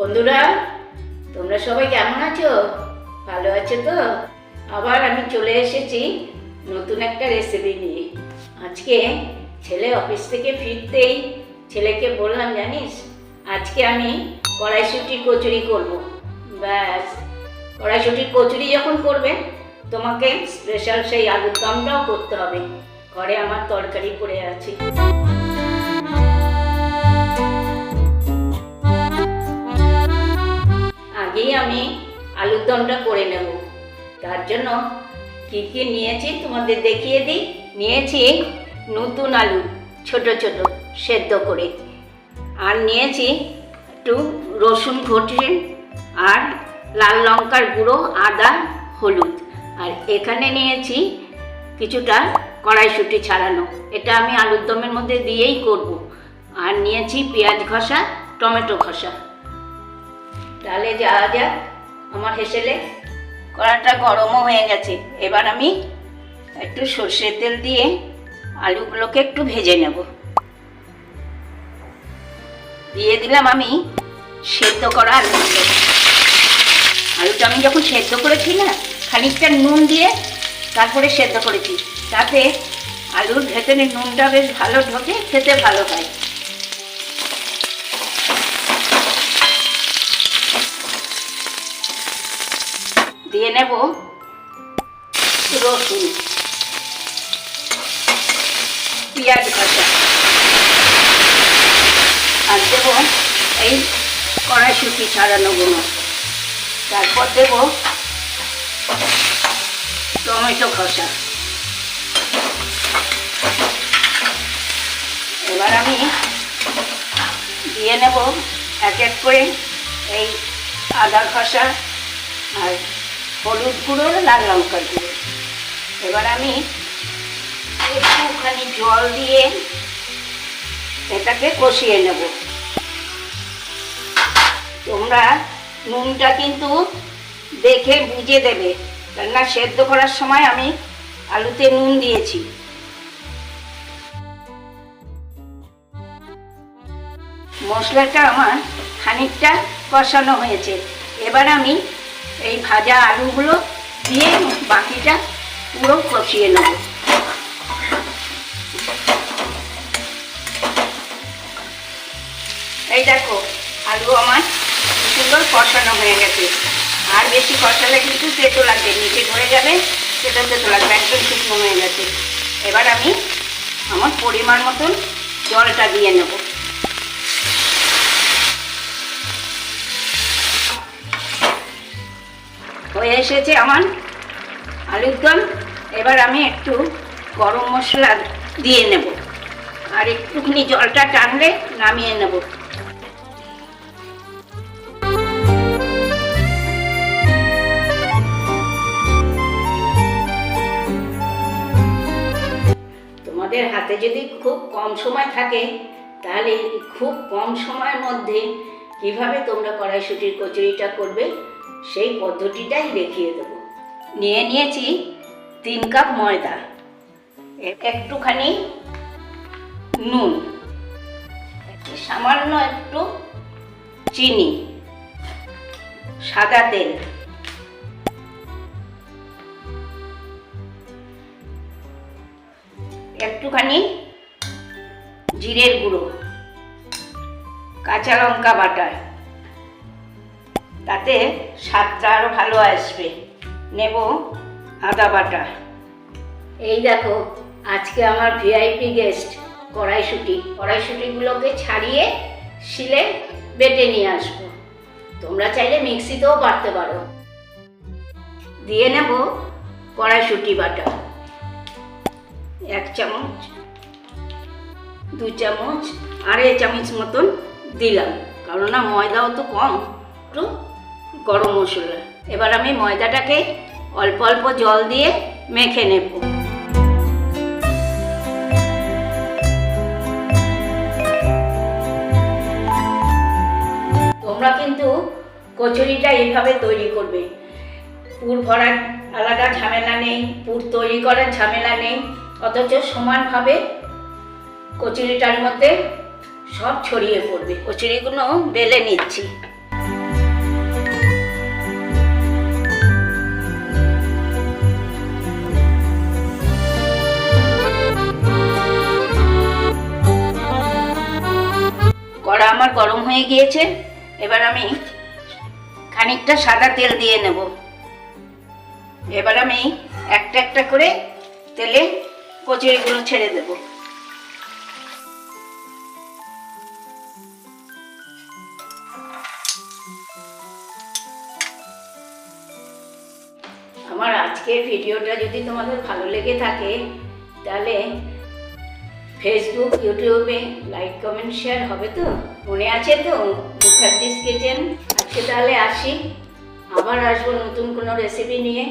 বন্ধুরা, তোমরা সবাই কেমন আছো? ভালো আছো তো? আবার আমি চলে এসেছি নতুন একটা রেসিপি নিয়ে। আজকে ছেলে অফিস থেকে ফিরতেই ছেলেকে বললাম, জানিস? আজকে আমি কড়াইশুটি কচুরি করব। ব্যাস, কড়াইশুটির কচুরি যখন করবে, তোমাকে স্পেশাল সেই আলুর দমটাও করতে হবে। ঘরে আমার তরকারি পড়ে আছে। আগেই আমি আলুর দমটা করে নেব। তার জন্য কী কী নিয়েছি তোমাদের দেখিয়ে দিই। নিয়েছি নতুন আলু, ছোট ছোট, সেদ্ধ করে। আর নিয়েছি একটু রসুন ঘটে আর লাল লঙ্কার গুঁড়ো, আদা, হলুদ। আর এখানে নিয়েছি কিছুটা কড়াইশুঁটি ছাড়ানো। এটা আমি আলুর দমের মধ্যে দিয়েই করব। আর নিয়েছি পেঁয়াজ ঘষা, টমেটো ঘষা। তাহলে যাওয়া যাক, আমার হেসেলে। কড়াটা গরমও হয়ে গেছে। এবার আমি একটু সর্ষের তেল দিয়ে আলুগুলোকে একটু ভেজে নেব। দিয়ে দিলাম আমি সেদ্ধ করা আলুগুলো। আলুটা আমি যখন সেদ্ধ করেছি না, খানিকটা নুন দিয়ে তারপরে সেদ্ধ করেছি। তাতে আলুর ভেতরে নুনটা বেশ ভালো ঢোকে, খেতে ভালো হয়। নেব। রসুন, পেঁয়াজ কষা আর দেব এই কড়াইশুটি ছাড়ানো গুঁড়ো। তারপর দেব টমেটো খসা। এবার আমি দিয়ে নেব এক এক করে এই আদা খসা আর হলুদ গুঁড়ো লাল লঙ্কার গুঁড়ো। এবার আমি একটুখানি জল দিয়ে এটাকে কষিয়ে নেব। তোমরা নুনটা কিন্তু দেখে বুঝে দেবে, কেননা সেদ্ধ করার সময় আমি আলুতে নুন দিয়েছি। মশলাটা আমার খানিকটা কষানো হয়েছে। এবার আমি এই ভাজা আলুগুলো দিয়ে বাকিটা পুরো কষিয়ে নেব। এই দেখো, আলু আমার সুন্দর কষানো হয়ে গেছে। আর বেশি কষালে কিন্তু তেতো লাগবে, নিচে ধরে যাবে সেটা তেতো লাগবে, একদম শুকনো হয়ে গেছে। এবার আমি আমার পরিমাণ মতন জলটা দিয়ে নেব। এসেছে আমার আলুর দম। এবার আমি একটু গরম মশলা দিয়ে নেব আর একটুখানি জলটা টানলে নামিয়ে নেব। তোমাদের হাতে যদি খুব কম সময় থাকে, তাহলে খুব কম সময়ের মধ্যে কীভাবে তোমরা কড়াইশুটির কচুরিটা করবে সেই পদ্ধতিটাই দেখিয়ে দেবো। নিয়ে নিয়েছি তিন কাপ ময়দা একটুখানি নুন সামান্য একটু চিনি, সাদা তেল। একটুখানি জিরের গুঁড়ো, কাঁচা লঙ্কা বাটা তাতে স্বাদটা আরও ভালো আসবে। নেব আদা বাটা। এই দেখো আজকে আমার ভিআইপি গেস্ট কড়াইশুটি। কড়াইশুটিগুলোকে ছাড়িয়ে শিলে বেটে নিয়ে আসব। তোমরা চাইলে মিক্সিতেও বাটতে পারো। দিয়ে নেব কড়াইশুটি বাটা। এক চামচ দু চামচ আড়াই চামচ মতন দিলাম। কারণ না ময়দাও তো কম। একটু গরম মশলা। এবার আমি ময়দাটাকে অল্প অল্প জল দিয়ে মেখে নেব। তোমরা কিন্তু কচুরিটা এইভাবে তৈরি করবে। পুর ভরার আলাদা ঝামেলা নেই, পুর তৈরি করার ঝামেলা নেই, অথচ সমানভাবে কচুরিটার মধ্যে সব ছড়িয়ে পড়বে। কচুরিগুলো বেলে নিচ্ছি। হয়ে গিয়েছে, এবার আমি খানিকটা সাদা তেল দিয়ে নেব। এবার আমি একটা একটা করে তেলে কচুরিগুলো ছেড়ে দেবো। আমার আজকের ভিডিওটা যদি তোমাদের ভালো লেগে থাকে, তাহলে ফেসবুক ইউটিউবে লাইক কমেন্ট শেয়ার হবে তো? মনে আছে তো? মুখার্জিস কিচেন আজকে তাহলে আসি। আবার আসব নতুন কোনো রেসিপি নিয়ে।